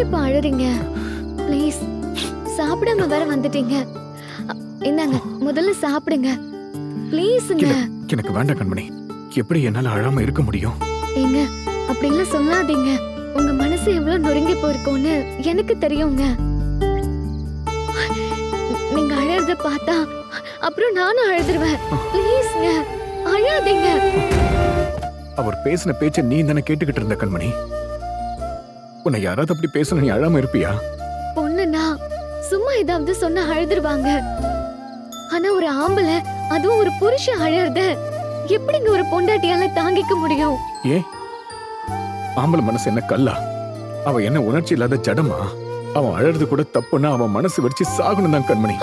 எதுக்கு இப்போ அழுறீங்க. ப்ளீஸ் சாப்பிடாம வேற வந்துட்டீங்க. என்னங்க முதல்ல சாப்பிடுங்க. ப்ளீஸ்ங்க எனக்கு வேண்டாம் கண்மணி. எப்படி என்னால அழாம இருக்க முடியும்? ஏங்க அப்படிலாம் சொல்லாதீங்க. உங்க மனசு எவ்வளவு நொறுங்கி போயிருக்கோன்னு எனக்கு தெரியுங்க. நீங்க அழறத பார்த்தா அப்புறம் நானும் அழுதுருவேன். ப்ளீஸ்ங்க அழாதீங்க. அவர் பேசின பேச்சை நீ தானே கேட்டுக்கிட்டு இருந்த கண்மணி? உன்னை யாராவது அப்படி பேசணும் நீ அழாம இருப்பியா? பொண்ணுனா சும்மா ஏதாவது சொன்னா அழுதுருவாங்க. ஆனா ஒரு ஆம்பளை அதுவும் ஒரு புருஷன் அழறத எப்படிங்க ஒரு பொண்டாட்டியால தாங்கிக்க முடியும்? ஏன் ஆம்பளை மனசு என்ன கல்லா? அவ என்ன உணர்ச்சி இல்லாத ஜடமா? அவன் அழறது கூட தப்புன்னா அவன் மனசு வச்சு சாகணும் தான் கண்மணி.